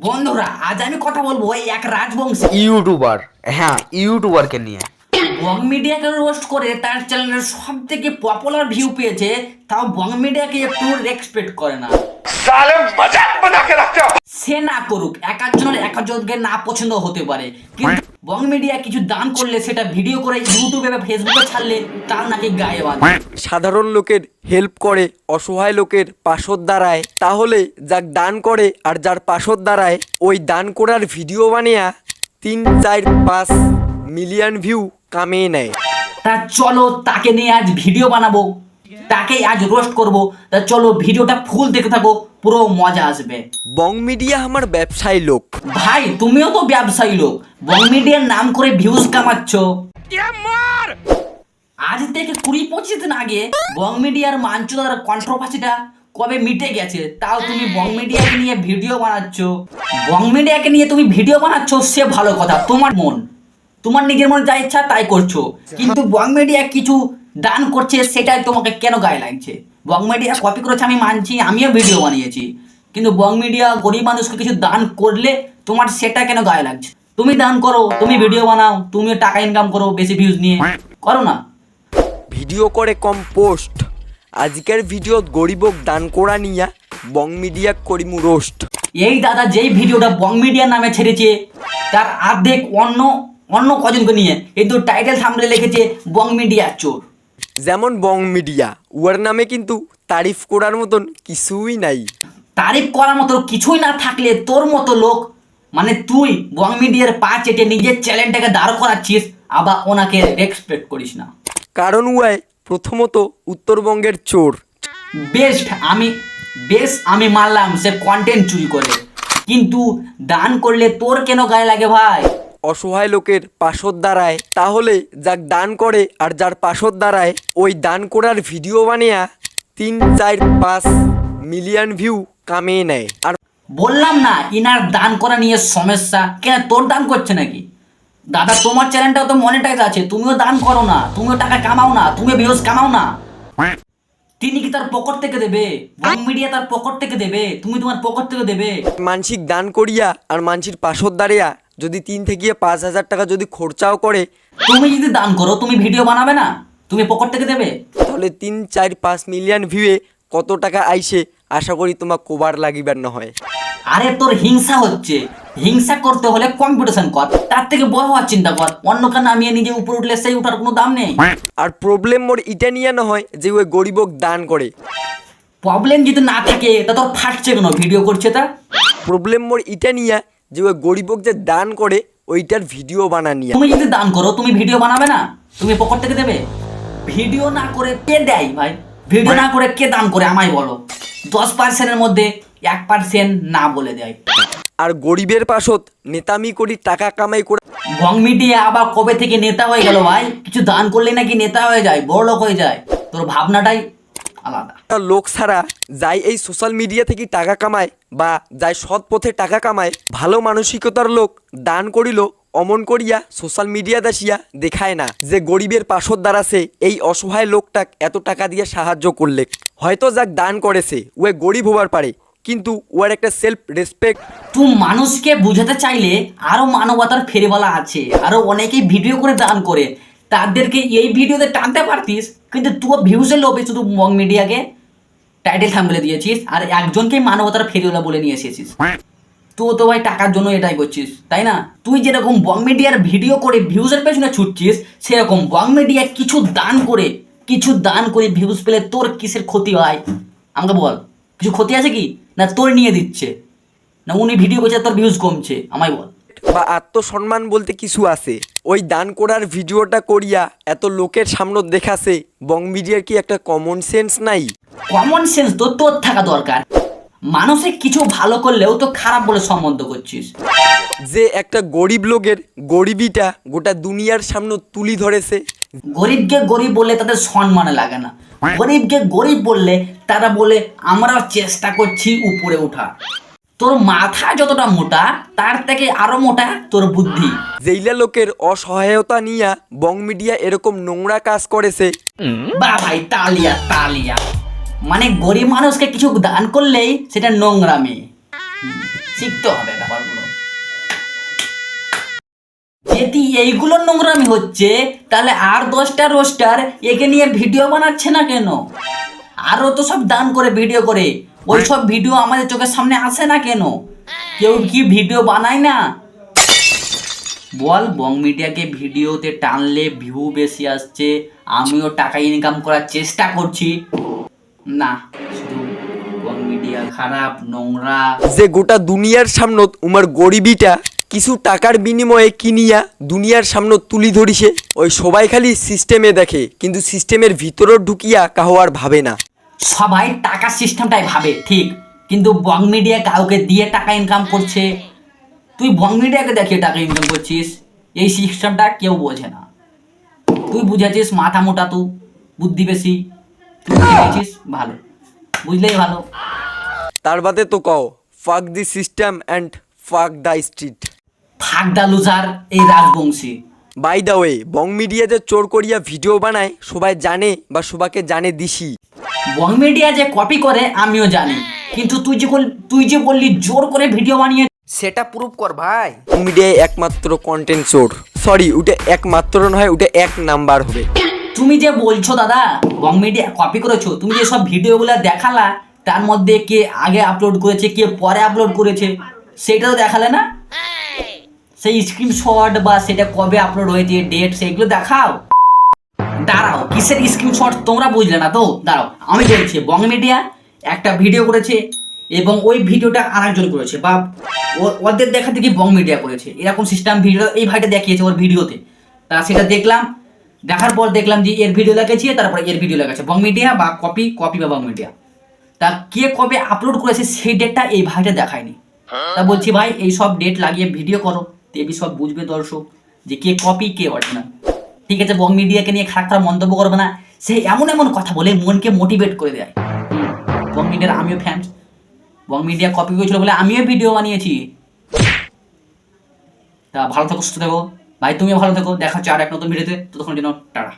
বন্ধুরা আজ আমি কথা বলব ওই এক রাজবংশী। ইউটিউবার হ্যাঁ ইউটিউবারকে নিয়ে। বং মিডিয়াকে রোস্ট করে তার চ্যানেলের সব থেকে পপুলার ভিউ পেয়েছে তাও বং মিডিয়াকে একটু রেসপেক্ট করে না। সে না করুক এক একজনের এক একজনকে না পছন্দ হতে পারে। কিন্তু বং মিডিয়া কিছু দান করলে সেটা ভিডিও করে ইউটিউবে বা ফেসবুকে ছাড়লে তার নাকি গায়ে বাঁধে। সাধারণ লোকের হেল্প করে অসহায় লোকের পাশর দাঁড়ায় তাহলে যাক দান করে আর যার পাশর দাঁড়ায় ওই দান করার ভিডিও বানিয়া তিন চার পাঁচ মিলিয়ন ভিউ কামিয়ে নেয়। তা চলো তাকে নিয়ে আজ ভিডিও বানাবো। তাকেই আজ রোস্ট করব। তা চলো ভিডিওটা ফুল দেখে থাকো পুরো মজা আসবে। বং মিডিয়া আমার ব্যবসায়ী লোক। ভাই তুমিও তো ব্যবসায়ী লোক। বং মিডিয়ার নাম করে ভিউজ কামাচ্ছ। আজ থেকে কুড়ি পঁচিশ দিন আগে বং মিডিয়ার মাঞ্চুদার কন্ট্রোভার্সিটা কবে মিটে গেছে তাও তুমি বং মিডিয়াকে নিয়ে ভিডিও বানাচ্ছ। বং মিডিয়াকে নিয়ে তুমি ভিডিও বানাচ্ছ সে ভালো কথা। তোমার মন তোমার নিজের মনে যা ইচ্ছা তাই করছ। কিন্তু বং মিডিয়া কিছু দান করছে সেটাই তোমাকে কেন গায়ে লাগছে? বং মিডিয়া কপি করেছে আমি মানছি আমিও ভিডিও বানিয়েছি। কিন্তু বং মিডিয়া গরিব মানুষকে কিছু দান করলে তোমার সেটা কেন গায়ে লাগছে? তুমি দান করো তুমি ভিডিও বানাও তুমিও টাকা ইনকাম করো বেশি ভিউজ নিয়ে। করো না। ভিডিও করে কম পোস্ট আজকের ভিডিও গরিবক দান করা নিয়া বং মিডিয়া করিমু রোস্ট এই দাদা যেই ভিডিওটা বং মিডিয়ার নামে ছেড়েছে তার অর্ধেক অন্য অন্য কজনকে নিয়ে এই তো টাইটেল সামনে লিখেছে বং মিডিয়া চোর। যেমন বং মিডিয়া উয়ার নামে কিন্তু তারিফ করার মতন কিছুই নাই। তারিফ করার মতো কিছুই না থাকলে তোর মতো লোক মানে তুই বং মিডিয়ার পা চেটে নিজের চ্যালেঞ্জটাকে দাঁড় করাচ্ছিস আবার ওনাকে রেসপেক্ট করিস না। কারণ উয়ায় প্রথমত উত্তরবঙ্গের চোর। বেস্ট আমি বেশ আমি মানলাম সে কন্টেন্ট চুরি করে। কিন্তু দান করলে তোর কেন গায়ে লাগে ভাই? অসহায় লোকের পাশর দাঁড়ায় তাহলে যাক দান করে আর যার পাশর দাঁড়ায় ওই দান করার ভিডিও বানিয়া তিন চার পাঁচ মিলিয়ন ভিউ কামিয়ে নেয়। আর বললাম না ইনার দান করা নিয়ে সমস্যা। কেন তোর দান করছে নাকি? দাদা তোমার চ্যানেলটাও তো মনিটাইজ আছে তুমিও দান করো না তুমিও টাকা কামাও না তুমিও ভিউজ কামাও না। তিনি কি তার পকেট থেকে দেবে? মিডিয়া তার পকেট থেকে দেবে তুমি তোমার পকেট থেকে দেবে। মানসিক দান করিয়া আর মানসির পাশর দাঁড়িয়া যদি তিন থেকে পাঁচ হাজার টাকা যদি খরচাও করে তুমি যদি দান করো তুমি ভিডিও বানাবে না? তুমি পকেট থেকে দেবে? তাহলে তিন চার পাঁচ মিলিয়ন ভিউয়ে কত টাকা আইসে আশা করি তোমার কোবার লাগিবার না হয়। আরে তোর হিংসা হচ্ছে। হিংসা করতে হলে কম্পিটিশন কর। তার থেকে বড় হওয়ার চিন্তা কর। অন্য অন্যকে নামিয়ে নিজে উপরে উঠলে সেই উঠার কোনো দাম নেই। আর প্রবলেম মোর ইটা নিয়ে না হয় যে ওই গরিবক দান করে। প্রবলেম যদি না থাকে তা তোর ফাটছে কেন? ভিডিও করছে তা? প্রবলেম মোর ইটা নিয়ে যে ওই গরিবক যে দান করে ওইটার ভিডিও বানা নিয়ে তুমি যদি দান করো তুমি ভিডিও বানাবে না? তুমি পকেট থেকে দেবে? ভিডিও না করে কে দেয় ভাই? ভিডিও না করে কে দান করে আমায় বলো। দশ পার্সেন্টের মধ্যে এক পার্সেন্ট না বলে দেয়। আর গরিবের পাশত নেতামি করি টাকা কামাই করে ভং মিডিয়া আবার কবে থেকে নেতা হয়ে গেল ভাই? কিছু দান করলে নাকি নেতা হয়ে যায় বড় লোক হয়ে যায়। তোর ভাবনাটাই আলাদা। একটা লোক ছাড়া যাই এই সোশ্যাল মিডিয়া থেকে টাকা কামায় বা যাই সৎ পথে টাকা কামায় ভালো মানসিকতার লোক দান করিল অমন করিয়া সোশ্যাল মিডিয়া দাসিয়া দেখায় না যে গরিবের পাশর দ্বারাছে এই অসহায় লোকটাক এত টাকা দিয়ে সাহায্য করলে। হয়তো যাক দান করেছে ওয়ে গরিব হবার পারে কিন্তু ওর একটা সেলফ রেসপেক্ট তুই মানুষকে বুঝাতে চাইলে আরও মানবতার ফেরিওয়ালা আছে আরও অনেকেই ভিডিও করে দান করে। তাদেরকে এই ভিডিওতে টানতে পারতিস? কিন্তু তুই ভিউজের লোভে শুধু মং মিডিয়াকে টাইটেল থামলে দিয়েছিস, আর একজনকেই মানবতার ফেরিওয়ালা বলে নিয়ে এসেছিস। তুই তো ভাই টাকার জন্য এটাই করছিস, তাই না? তুই যেরকম বং মিডিয়ার ভিডিও করে ভিউজের পেছনে ছুটছিস, সেরকম বং মিডিয়া কিছু দান করে, কিছু দান করে ভিউজ পেলে তোর কিসের ক্ষতি হয়? আমাকে বল, কিছু ক্ষতি আছে কি? না তোর নিয়ে দিচ্ছে? না উনি ভিডিও করছে তোর ভিউজ কমছে? আমায় বল। বা আত্মসম্মান বলতে কিছু আছে? ওই দান করার ভিডিওটা করিয়া এত লোকের সামনে দেখাছে বং মিডিয়ার কি একটা কমন সেন্স নাই? কমন সেন্স তো তোর থাকা দরকার। মানুষে কিছু ভালো করলেও তো খারাপ বলে সম্বন্ধ করছিস। যে একটা গরিব লোকের গরিবিটা গোটা দুনিয়ার সামনে তুলি ধরেছে। গরিবকে গরিব বললে তাদের সম্মানে লাগে না। গরিবকে গরিব বললে তারা বলে আমরা চেষ্টা করছি উপরে ওঠা তোর মাথা যতটা মোটা তার থেকে আরও মোটা তোর বুদ্ধি। যেইলা লোকের অসহায়তা নিয়া বং মিডিয়া এরকম নোংরা কাজ করেছে বা ভাই তালিয়া তালিয়া। মানে গরিব মানুষকে কিছু দান করলেই সেটা নোংরামি। শিখতে হবে ব্যাপারগুলো। যদি এইগুলো নোংরামি হচ্ছে তাহলে আর দশটা রোস্টার একে নিয়ে ভিডিও বানাচ্ছে না কেন? আরও তো সব দান করে ভিডিও করে। ওই সব ভিডিও আমাদের চোখের সামনে আসে না কেন? কেউ কি ভিডিও বানায় না? বল বং মিডিয়াকে ভিডিওতে টানলে ভিউ বেশি আসছে আমিও টাকা ইনকাম করার চেষ্টা করছি। না বং মিডিয়া খারাপ নোংরা। যে গোটা দুনিয়ার সামনত উমার গরিবিটা কিছু টাকার বিনিময়ে কিনিয়া দুনিয়ার সামনে তুলি ধরিছে ওই সবাই খালি সিস্টেমে দেখে কিন্তু সিস্টেমের ভিতরও ঢুকিয়া কাহো আর ভাবে না। সবাই টাকা সিস্টেমটাই ভাবে ঠিক? কিন্তু বং মিডিয়া কাউকে দিয়ে টাকা ইনকাম করছে। তুই বং মিডিয়াকে দেখিয়ে টাকা ইনকাম করছিস এই সিস্টেমটা কেউ বোঝে না। তুই বুঝেছিস মাথা মোটা তুই বুদ্ধি বেশি। তুই বুঝেছিস? ভালো। বুঝলেই ভালো। তার বাদে তো কও fuck the system and fuck the street fuck the loser এই Rajbanshi. By the way bong media যে চোর করিয়া ভিডিও বানায় সবাই জানে বা সবাকে জানে দিছি বং মিডিয়া যে কপি করে আমিও জানি। কিন্তু তুই যে বল- তুই যে বললি জোর করে ভিডিও বানিয়ে সেটা প্রুফ কর ভাই। মিডিয়ায় একমাত্র কন্টেন্ট চোর সরি ওটা একমাত্র নয় ওটা এক নাম্বার হবে। তুমি যে বলছো দাদা বং মিডিয়া কপি করেছ তুমি যে সব ভিডিওগুলো দেখালা তার মধ্যে কে আগে আপলোড করেছে কে পরে আপলোড করেছে সেটা তো দেখালে না? সেই স্ক্রিনশট বা সেটা কবে আপলোড হয়েছে ডেট সেইগুলো দেখাও। দাঁড়াও, কিসের স্ক্রিনশট তোমরা বুঝলে না তো? দাঁড়াও, আমি বলছি, বং মিডিয়া একটা ভিডিও করেছে এবং ওই ভিডিওটা আরেকজন করেছে বা ওদের দেখা থেকে বং মিডিয়া করেছে। এরকম সিস্টেম ভিডিও এই ভাইটা দেখিয়েছে ওর ভিডিওতে তা সেটা দেখলাম, দেখার পর দেখলাম যে এর ভিডিও লেগেছে তারপরে এর ভিডিও লেগেছে বং মিডিয়া বা কপি কপি বা বং মিডিয়া তা কে কবে আপলোড করেছে সেই ডেটটা এই ভাইটা দেখায়নি। তা বলছি, ভাই, এই সব ডেট লাগিয়ে ভিডিও করো। দেবী সব বুঝবে দর্শক যে কে কপি কে অরিজিনাল ঠিক আছে, বং মিডিয়াকে নিয়ে খারাপ খারাপ মন্তব্য করবে না। সে এমন এমন কথা বলে মনকে মোটিভেট করে দেয়। বং মিডিয়ার আমিও ফ্যান বং মিডিয়া কপি করেছিল বলে আমিও ভিডিও বানিয়েছি। তা ভালো থাকো, সুস্থ থাকো। ভাই, তুমিও ভালো থাকো। দেখা হচ্ছে আর এক নতুন ভিডিওতে ততক্ষণ জন্য টাটা।